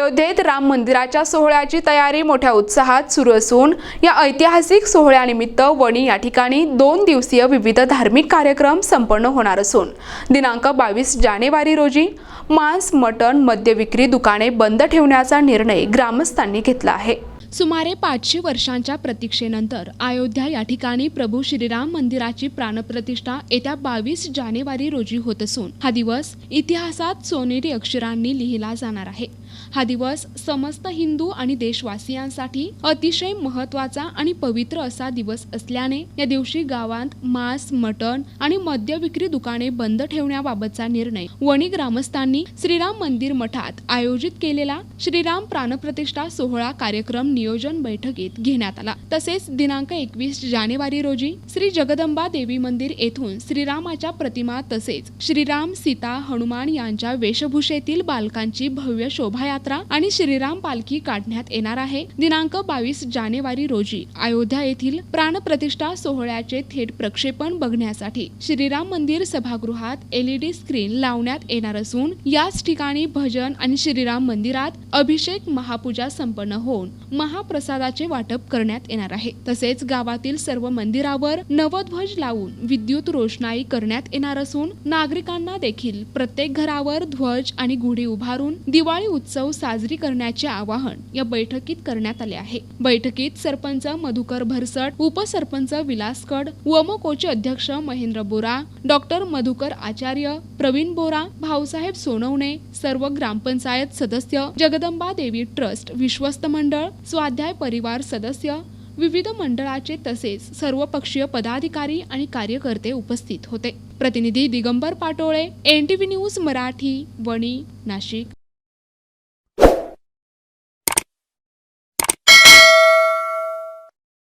अयोध्येत राम मंदिराच्या सोहळ्याची तयारी मोठ्या उत्साहात सुरू असून या ऐतिहासिक सोहळ्यानिमित्त वणी या ठिकाणी दोन दिवसीय विविध धार्मिक कार्यक्रम संपन्न होणार असून दिनांक बावीस जानेवारी रोजी मांस मटण मद्य विक्री दुकाने बंद ठेवण्याचा निर्णय ग्रामस्थांनी घेतला आहे. सुमारे पाचशे वर्षांच्या प्रतीक्षेनंतर अयोध्या या ठिकाणी प्रभू श्रीराम मंदिराची प्राणप्रतिष्ठा येत्या बावीस जानेवारी रोजी होत असून हा दिवस इतिहासात सोनेरी अक्षरांनी लिहिला जाणार आहे. हा दिवस समस्त हिंदू आणि देशवासियांसाठी अतिशय महत्त्वाचा आणि पवित्र असा दिवस असल्याने या दिवशी गावात मांस मटण आणि मद्य विक्री दुकाने बंद ठेवण्याबाबतचा निर्णय वणी ग्रामस्थांनी श्रीराम मंदिर मठात आयोजित केलेला श्रीराम प्राणप्रतिष्ठा सोहळा कार्यक्रम नियोजन बैठकीत घेण्यात आला. तसेच दिनांक एकवीस जानेवारी रोजी श्री जगदंबा देवी मंदिर येथून श्रीरामाच्या प्रतिमा तसेच श्रीराम सीता हनुमान यांच्या वेशभूषेतील बालकांची भव्य शोभायात्रा आणि श्रीराम पालखी काढण्यात येणार आहे. दिनांक बावीस जानेवारी रोजी अयोध्या येथील प्राणप्रतिष्ठा सोहळ्याचे थेट प्रक्षेपण बघण्यासाठी श्रीराम मंदिर सभागृहात एलईडी स्क्रीन लावण्यात येणार असून याच ठिकाणी भजन आणि श्रीराम मंदिरात अभिषेक महापूजा संपन्न होऊन महाप्रसादाचे वाटप करण्यात येणार आहे. तसेच गावातील सर्व मंदिरावर नवध्वज लावून विद्युत रोषणाई करण्यात येणार असून नागरिकांना देखील प्रत्येक घरावर ध्वज आणि गुढी उभारून दिवाळी उत्सव उत्सव साजरी करण्याचे आवाहन या बैठकीत करण्यात आले आहे. बैठकीत सरपंच मधुकर भरसट उपसरपंच विलास कड वमकोचे अध्यक्ष महेंद्र बोरा डॉक्टर मधुकर आचार्य प्रवीण बोरा भाऊसाहेब सोनवणे सर्व ग्रामपंचायत सदस्य जगदंबा देवी ट्रस्ट विश्वस्त मंडळ स्वाध्याय परिवार सदस्य विविध मंडळाचे तसेच सर्वपक्षीय पदाधिकारी आणि कार्यकर्ते उपस्थित होते. प्रतिनिधी दिगंबर पाटोळे एनटीव्ही न्यूज मराठी वणी नाशिक.